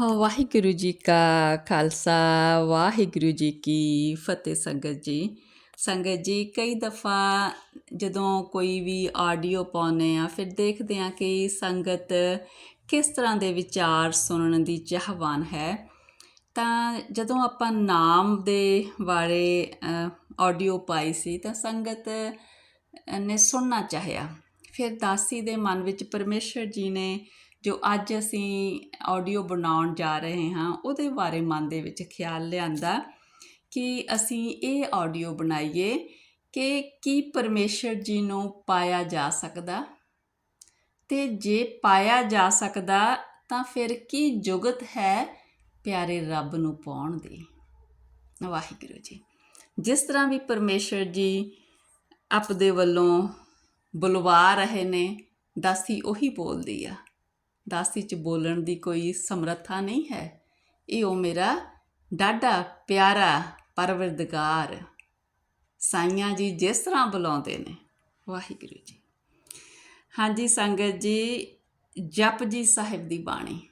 ਵਾਹਿਗੁਰੂ ਜੀ ਕਾ ਖਾਲਸਾ, ਵਾਹਿਗੁਰੂ ਜੀ ਕੀ ਫਤਿਹ ਸੰਗਤ ਜੀ। ਸੰਗਤ ਜੀ, ਕਈ ਦਫਾ ਜਦੋਂ ਕੋਈ ਵੀ ਆਡੀਓ ਪਾਉਂਦੇ ਆ ਫਿਰ ਦੇਖਦੇ ਆ ਕਿ ਸੰਗਤ ਕਿਸ ਤਰ੍ਹਾਂ ਦੇ ਵਿਚਾਰ ਸੁਣਨ ਦੀ ਚਾਹਵਾਨ ਹੈ। ਤਾਂ ਜਦੋਂ ਆਪਾਂ ਨਾਮ ਦੇ ਬਾਰੇ ਆਡੀਓ ਪਾਈ ਸੀ, ਤਾਂ ਸੰਗਤ ਨੇ ਸੁਣਨਾ ਚਾਹਿਆ। ਫਿਰ ਦਾਸੀ ਦੇ ਮਨ ਵਿੱਚ ਪਰਮੇਸ਼ਰ ਜੀ ਨੇ ਜੋ ਅੱਜ ਅਸੀਂ ਆਡੀਓ ਬਣਾਉਣ ਜਾ ਰਹੇ ਹਾਂ, ਉਹਦੇ ਬਾਰੇ ਮਨ ਦੇ ਵਿੱਚ ਖਿਆਲ ਲਿਆਂਦਾ ਕਿ ਅਸੀਂ ਇਹ ਆਡੀਓ ਬਣਾਈਏ ਕਿ ਕੀ ਪਰਮੇਸ਼ਰ ਜੀ ਨੂੰ ਪਾਇਆ ਜਾ ਸਕਦਾ। ਤੇ ਜੇ ਪਾਇਆ ਜਾ ਸਕਦਾ, ਤਾਂ ਫਿਰ ਕੀ ਜੁਗਤ ਹੈ ਪਿਆਰੇ ਰੱਬ ਨੂੰ ਪਾਉਣ ਦੀ? ਵਾਹਿਗੁਰੂ ਜੀ। ਜਿਸ ਤਰ੍ਹਾਂ ਵੀ ਪਰਮੇਸ਼ਰ ਜੀ ਆਪਦੇ ਵੱਲੋਂ ਬੁਲਵਾ ਰਹੇ ਨੇ, ਦਾਸੀ ਉਹੀ ਬੋਲਦੀ ਆ। ਦਾਸੀ ਚ ਬੋਲਣ ਦੀ ਕੋਈ ਸਮਰੱਥਾ ਨਹੀਂ ਹੈ। ਇਹ ਉਹ ਮੇਰਾ ਡਾਡਾ ਪਿਆਰਾ ਪਰਵਰਦਗਾਰ। ਸਾਈਆਂ ਜੀ ਜਿਸ ਤਰ੍ਹਾਂ ਬੁਲਾਉਂਦੇ ਨੇ। ਵਾਹਿਗੁਰੂ ਜੀ। ਹਾਂਜੀ ਸੰਗਤ ਜੀ, ਜਪ ਜੀ ਸਾਹਿਬ ਦੀ ਬਾਣੀ।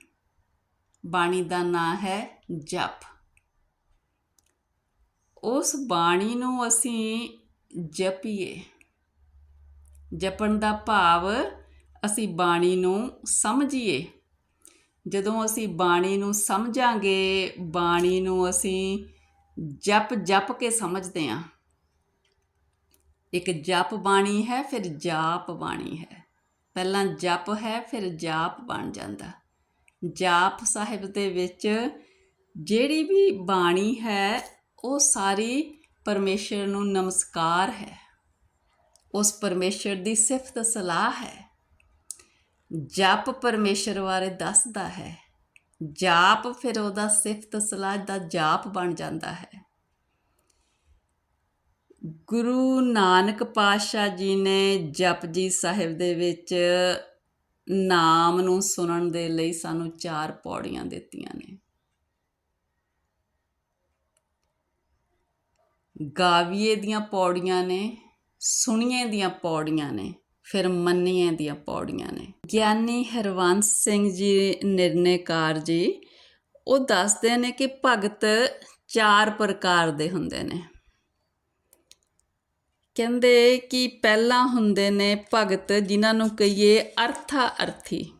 ਬਾਣੀ ਦਾ ਨਾਂ ਹੈ ਜਪ। ਉਸ ਬਾਣੀ ਨੂੰ ਅਸੀਂ ਜਪੀਏ। ਜਪਣ ਦਾ ਭਾਵ ਅਸੀਂ ਬਾਣੀ ਨੂੰ ਸਮਝੀਏ। ਜਦੋਂ ਅਸੀਂ ਬਾਣੀ ਨੂੰ ਸਮਝਾਂਗੇ, ਬਾਣੀ ਨੂੰ ਅਸੀਂ ਜਪ ਜਪ ਕੇ ਸਮਝਦੇ ਹਾਂ। ਇੱਕ ਜਪ ਬਾਣੀ ਹੈ, ਫਿਰ ਜਾਪ ਬਾਣੀ ਹੈ। ਪਹਿਲਾਂ ਜਪ ਹੈ, ਫਿਰ ਜਾਪ ਬਣ ਜਾਂਦਾ। ਜਾਪ ਸਾਹਿਬ ਦੇ ਵਿੱਚ ਜਿਹੜੀ ਵੀ ਬਾਣੀ ਹੈ, ਉਹ ਸਾਰੀ ਪਰਮੇਸ਼ਰ ਨੂੰ ਨਮਸਕਾਰ ਹੈ। ਉਸ ਪਰਮੇਸ਼ਰ ਦੀ ਸਿਫਤ ਸਲਾਹ ਹੈ। ਜਪ ਪਰਮੇਸ਼ਰ ਬਾਰੇ ਦੱਸਦਾ ਹੈ। ਜਾਪ ਫਿਰ ਉਹਦਾ ਸਿਫਤ ਸਲਾਹ ਦਾ ਜਾਪ ਬਣ ਜਾਂਦਾ ਹੈ। ਗੁਰੂ ਨਾਨਕ ਪਾਤਸ਼ਾਹ ਜੀ ਨੇ ਜਪਜੀ ਸਾਹਿਬ ਦੇ ਵਿੱਚ ਨਾਮ ਨੂੰ ਸੁਣਨ ਦੇ ਲਈ ਸਾਨੂੰ ਚਾਰ ਪੌੜੀਆਂ ਦਿੱਤੀਆਂ ਨੇ। ਗਾਵੀਏ ਦੀਆਂ ਪੌੜੀਆਂ ਨੇ, ਸੁਣੀਏ ਦੀਆਂ ਪੌੜੀਆਂ ਨੇ। ਫਿਰ ਮੰਨੀਆਂ ਦੀਆਂ ਪੌੜੀਆਂ ਨੇ। ਗਿਆਨੀ ਹਰਵੰਸ ਸਿੰਘ ਜੀ ਨਿਰਨੇਕਾਰ ਜੀ ਉਹ ਦੱਸਦੇ ਨੇ ਕਿ ਭਗਤ ਚਾਰ ਪ੍ਰਕਾਰ ਦੇ ਹੁੰਦੇ ਨੇ। ਕਹਿੰਦੇ ਕਿ ਪਹਿਲਾਂ ਹੁੰਦੇ ਨੇ ਭਗਤ ਜਿਨ੍ਹਾਂ ਨੂੰ ਕਹੀਏ ਅਰਥਾ ਅਰਥੀ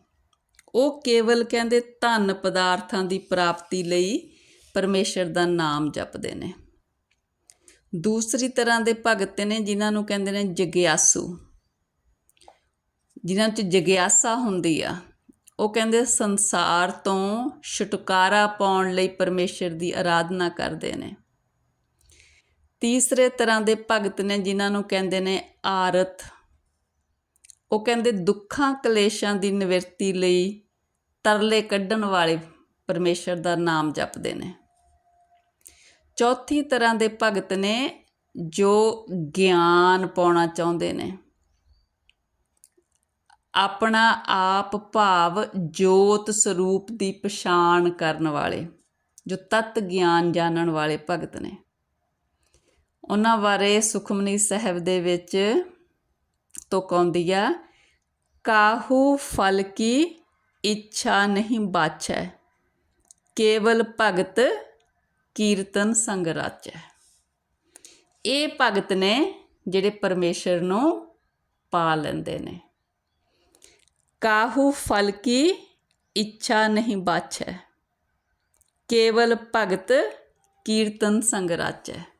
ਉਹ ਕੇਵਲ ਕਹਿੰਦੇ ਧਨ ਪਦਾਰਥਾਂ ਦੀ ਪ੍ਰਾਪਤੀ ਲਈ ਪਰਮੇਸ਼ਰ ਦਾ ਨਾਮ ਜਪਦੇ ਨੇ। ਦੂਸਰੀ ਤਰ੍ਹਾਂ ਦੇ ਭਗਤ ਨੇ ਜਿਨ੍ਹਾਂ ਨੂੰ ਕਹਿੰਦੇ ਨੇ ਜਗਿਆਸੂ। ਜਿਨ੍ਹਾਂ 'ਚ ਜਗਿਆਸਾ ਹੁੰਦੀ ਆ, ਉਹ ਕਹਿੰਦੇ ਸੰਸਾਰ ਤੋਂ ਛੁਟਕਾਰਾ ਪਾਉਣ ਲਈ ਪਰਮੇਸ਼ਰ ਦੀ ਆਰਾਧਨਾ ਕਰਦੇ ਨੇ। ਤੀਸਰੇ ਤਰ੍ਹਾਂ ਦੇ ਭਗਤ ਨੇ ਜਿਨ੍ਹਾਂ ਨੂੰ ਕਹਿੰਦੇ ਨੇ ਆਰਤ। ਉਹ ਕਹਿੰਦੇ ਦੁੱਖਾਂ ਕਲੇਸ਼ਾਂ ਦੀ ਨਿਵਰਤੀ ਲਈ ਤਰਲੇ ਕੱਢਣ ਵਾਲੇ ਪਰਮੇਸ਼ਰ ਦਾ ਨਾਮ ਜਪਦੇ ਨੇ। ਚੌਥੀ ਤਰ੍ਹਾਂ ਦੇ ਭਗਤ ਨੇ ਜੋ ਗਿਆਨ ਪਾਉਣਾ ਚਾਹੁੰਦੇ ਨੇ। ਆਪਣਾ ਆਪ ਭਾਵ ਜੋਤ ਸਰੂਪ ਦੀ ਪਛਾਣ ਕਰਨ ਵਾਲੇ, ਜੋ ਤਤ ਗਿਆਨ ਜਾਣਨ ਵਾਲੇ ਭਗਤ ਨੇ। ਉਹਨਾਂ ਬਾਰੇ ਸੁਖਮਨੀ ਸਾਹਿਬ ਦੇ ਵਿੱਚ ਤੁਕ ਆਉਂਦੀ ਆ, ਕਾਹੂ ਫਲ ਕੀ ਇੱਛਾ ਨਹੀਂ ਬਾਛੈ, ਕੇਵਲ ਭਗਤ ਕੀਰਤਨ ਸੰਗ ਰਾਚੈ। ਇਹ ਭਗਤ ਨੇ ਜਿਹੜੇ ਪਰਮੇਸ਼ਰ ਨੂੰ ਪਾ ਲੈਂਦੇ ਨੇ। ਕਾਹੂ ਫਲ ਕੀ ਇੱਛਾ ਨਹੀਂ ਬਾਛੈ? ਕੇਵਲ ਭਗਤ ਕੀਰਤਨ ਸੰਗ ਰਾਚੈ।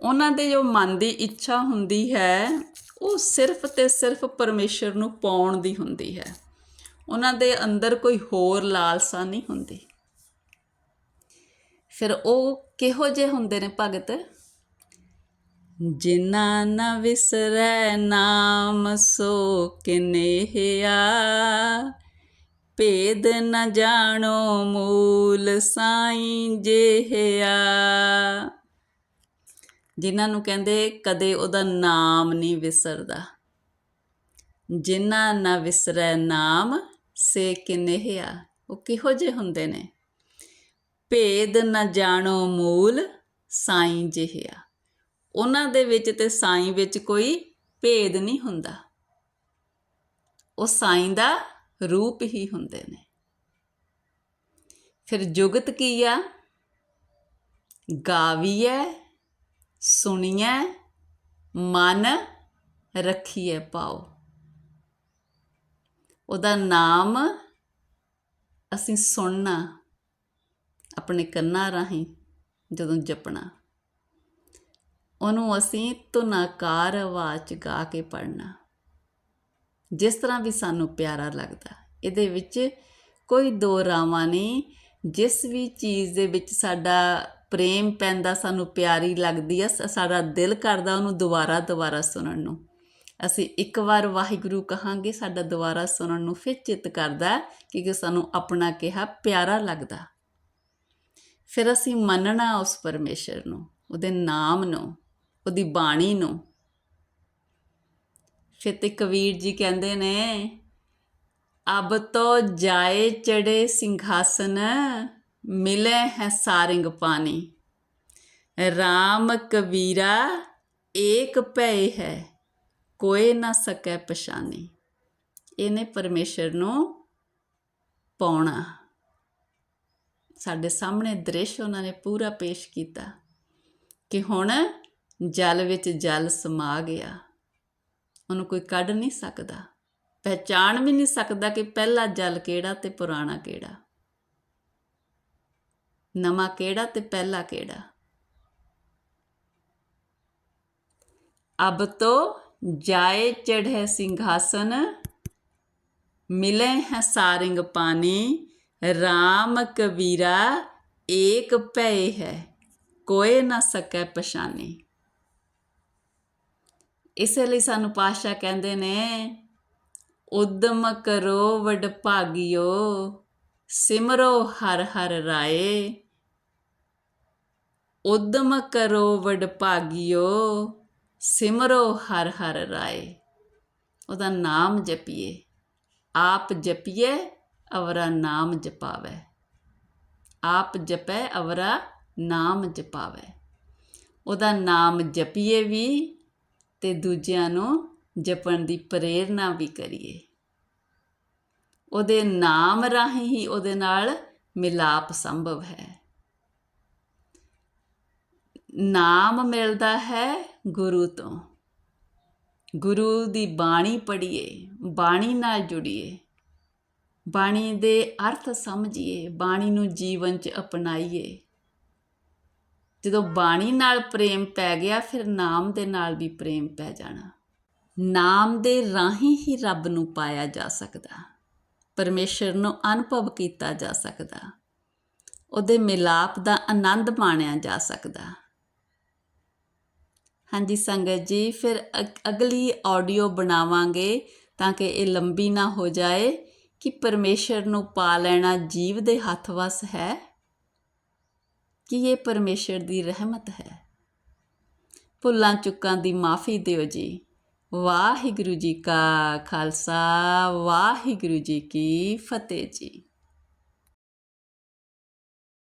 ਉਹਨਾਂ ਦੇ ਜੋ ਮਨ ਦੀ ਇੱਛਾ ਹੁੰਦੀ ਹੈ, ਉਹ ਸਿਰਫ ਤੇ ਸਿਰਫ ਪਰਮੇਸ਼ਰ ਨੂੰ ਪਾਉਣ ਦੀ ਹੁੰਦੀ ਹੈ। ਉਹਨਾਂ ਦੇ ਅੰਦਰ ਕੋਈ ਹੋਰ ਲਾਲਸਾ ਨਹੀਂ ਹੁੰਦੀ। ਫਿਰ ਉਹ ਕਿਹੋ ਜਿਹੇ ਹੁੰਦੇ ਨੇ ਭਗਤ? ਜਿਨਾ ਨ ਵਿਸਰੈ ਨਾਮ, ਸੋ ਕਿਨੇਹਿਆ ਭੇਦ ਨ ਜਾਣੋ ਮੂਲ ਸਾਈਂ ਜਿਹਿਆ ਜਿਨ੍ਹਾਂ ਨੂੰ ਕਹਿੰਦੇ ਕਦੇ ਉਹਦਾ ਨਾਮ ਨਹੀਂ ਵਿਸਰਦਾ। ਜਿਨ੍ਹਾਂ ਨਾ ਵਿਸਰੈ ਨਾਮ, ਸੇ ਕਿਨਹਿਆ ਉਹ ਕਿਹੋ ਜਿਹੇ ਹੁੰਦੇ ਨੇ? ਭੇਦ ਨਾ ਜਾਣੋ ਮੂਲ ਸਾਈਂ ਜਿਹਿਆ ਉਹਨਾਂ ਦੇ ਵਿੱਚ ਤੇ ਸਾਈਂ ਵਿੱਚ ਕੋਈ ਭੇਦ ਨਹੀਂ ਹੁੰਦਾ। ਉਹ ਸਾਈਂ ਦਾ ਰੂਪ ਹੀ ਹੁੰਦੇ ਨੇ। ਫਿਰ ਜੁਗਤ ਕੀ ਆ? ਗਾਵੀਐ, ਸੁਣੀਐ, ਮਨ ਰੱਖੀਐ ਪਾਓ। ਉਹਦਾ ਨਾਮ ਅਸੀਂ ਸੁਣਨਾ, ਆਪਣੇ ਕੰਨਾਂ ਰਾਹੀਂ ਜਦੋਂ ਜਪਣਾ। ਉਹਨੂੰ ਅਸੀਂ ਧੁਨਾਕਾਰ ਆਵਾਜ਼ 'ਚ ਗਾ ਕੇ ਪੜ੍ਹਨਾ। ਜਿਸ ਤਰ੍ਹਾਂ ਵੀ ਸਾਨੂੰ ਪਿਆਰਾ ਲੱਗਦਾ। ਇਹਦੇ ਵਿੱਚ ਕੋਈ ਦੋ ਰਾਵਾਂ ਨਹੀਂ ਜਿਸ ਵੀ ਚੀਜ਼ ਦੇ ਵਿੱਚ ਸਾਡਾ ਪ੍ਰੇਮ ਪੈਂਦਾ, ਸਾਨੂੰ ਪਿਆਰੀ ਲੱਗਦੀ ਆ ਸਾਡਾ ਦਿਲ ਕਰਦਾ ਉਹਨੂੰ ਦੁਬਾਰਾ ਦੁਬਾਰਾ ਸੁਣਨ ਨੂੰ। ਅਸੀਂ ਇੱਕ ਵਾਰ ਵਾਹਿਗੁਰੂ ਕਹਾਂਗੇ, ਸਾਡਾ ਦੁਬਾਰਾ ਸੁਣਨ ਨੂੰ ਫਿਰ ਚਿੱਤ ਕਰਦਾ ਕਿ ਸਾਨੂੰ ਆਪਣਾ ਕਿਹਾ ਪਿਆਰਾ ਲੱਗਦਾ। ਫਿਰ ਅਸੀਂ ਮੰਨਣਾ ਉਸ ਪਰਮੇਸ਼ਰ ਨੂੰ, ਉਹਦੇ ਨਾਮ ਨੂੰ। ਉਹਦੀ ਬਾਣੀ ਨੂੰ। ਫਿਰ ਤੇ ਕਬੀਰ ਜੀ ਕਹਿੰਦੇ ਨੇ, ਅਬ ਤੋ ਜਾਏ ਚੜੇ ਸਿੰਘਾਸਨ, ਮਿਲੇ ਹੈ ਸਾਰਿੰਗ ਪਾਣੀ। RAM ਕਬੀਰਾ ਏਕ ਭੈ ਹੈ, ਕੋਈ ਨਾ ਸਕੈ ਪਛਾਨੀ। ਇਹਨੇ ਪਰਮੇਸ਼ਰ ਨੂੰ ਪਾਉਣਾ। ਸਾਡੇ ਸਾਹਮਣੇ ਦ੍ਰਿਸ਼ ਉਹਨਾਂ ਨੇ ਪੂਰਾ ਪੇਸ਼ ਕੀਤਾ ਕਿ ਹੁਣ ਜਲ ਵਿੱਚ ਜਲ ਸਮਾ ਗਿਆ। ਉਹਨੂੰ ਕੋਈ ਕੱਢ ਨਹੀਂ ਸਕਦਾ। ਪਹਿਚਾਣ ਵੀ ਨਹੀਂ ਸਕਦਾ ਕਿ ਪਹਿਲਾ ਜਲ ਕਿਹੜਾ ਤੇ ਪੁਰਾਣਾ ਕਿਹੜਾ। ਨਵਾਂ ਕਿਹੜਾ ਤੇ ਪਹਿਲਾ ਕਿਹੜਾ। ਅਬ ਤੋ ਜਾਏ ਚੜ੍ਹੇ ਸਿੰਘਾਸਨ, ਮਿਲੇ ਹੈ ਸਾਰਿੰਗ ਪਾਣੀ RAM ਕਬੀਰਾ ਏਕ ਭੈ ਹੈ, ਕੋਏ ਨਾ ਸਕੈ ਪਛਾਨੀ। ਇਸੇ ਲਈ ਸਾਨੂੰ ਪਾਤਸ਼ਾਹ ਕਹਿੰਦੇ ਨੇ, ਉਦਮ ਕਰੋ ਵਡ ਭਾਗਿਓ ਸਿਮਰੋ ਹਰ ਹਰ ਰਾਏ। ਉਦਮ ਕਰੋ ਵਡ ਭਾਗਿਓ ਸਿਮਰੋ ਹਰ ਹਰ ਰਾਏ। ਉਹਦਾ ਨਾਮ ਜਪੀਏ। ਆਪ ਜਪੀਏ ਅਵਰਾ ਨਾਮ ਜਪਾਵੇ। ਆਪ ਜਪੈ, ਅਵਰਾ ਨਾਮ ਜਪਾਵੇ। ਉਹਦਾ ਨਾਮ ਜਪੀਏ ਵੀ ਤੇ ਦੂਜਿਆਂ ਨੂੰ ਜਪਣ ਦੀ ਪ੍ਰੇਰਣਾ ਵੀ ਕਰੀਏ। ਉਹਦੇ ਨਾਮ ਰਾਹੀਂ ਹੀ ਉਹਦੇ ਨਾਲ ਮਿਲਾਪ ਸੰਭਵ ਹੈ। ਨਾਮ ਮਿਲਦਾ ਹੈ ਗੁਰੂ ਤੋਂ। ਗੁਰੂ ਦੀ ਬਾਣੀ ਪੜ੍ਹੀਏ, ਬਾਣੀ ਨਾਲ ਜੁੜੀਏ। ਬਾਣੀ ਦੇ ਅਰਥ ਸਮਝੀਏ, ਬਾਣੀ ਨੂੰ ਜੀਵਨ 'ਚ ਅਪਣਾਈਏ। ਜਦੋਂ ਬਾਣੀ ਨਾਲ ਪ੍ਰੇਮ ਪੈ ਗਿਆ, ਫਿਰ ਨਾਮ ਦੇ ਨਾਲ ਵੀ ਪ੍ਰੇਮ ਪੈ ਜਾਣਾ। ਨਾਮ ਦੇ ਰਾਹੀਂ ਹੀ ਰੱਬ ਨੂੰ ਪਾਇਆ ਜਾ ਸਕਦਾ। ਪਰਮੇਸ਼ਰ ਨੂੰ ਅਨੁਭਵ ਕੀਤਾ ਜਾ ਸਕਦਾ। ਉਹਦੇ ਮਿਲਾਪ ਦਾ ਆਨੰਦ ਮਾਣਿਆ ਜਾ ਸਕਦਾ। ਹਾਂਜੀ ਸੰਗਤ ਜੀ, ਫਿਰ ਅਗਲੀ ਆਡੀਓ ਬਣਾਵਾਂਗੇ ਤਾਂ ਕਿ ਇਹ ਲੰਬੀ ਨਾ ਹੋ ਜਾਏ ਕਿ ਪਰਮੇਸ਼ਰ ਨੂੰ ਪਾ ਲੈਣਾ ਜੀਵ ਦੇ ਹੱਥ ਵਸ ਹੈ। ਕਿ ਇਹ ਪਰਮੇਸ਼ਰ ਦੀ ਰਹਿਮਤ ਹੈ। ਭੁੱਲਾਂ ਚੁੱਕਾਂ ਦੀ ਮਾਫੀ ਦਿਓ ਜੀ। ਵਾਹਿਗੁਰੂ ਜੀ ਕਾ ਖਾਲਸਾ, ਵਾਹਿਗੁਰੂ ਜੀ ਕੀ ਫਤਿਹ ਜੀ।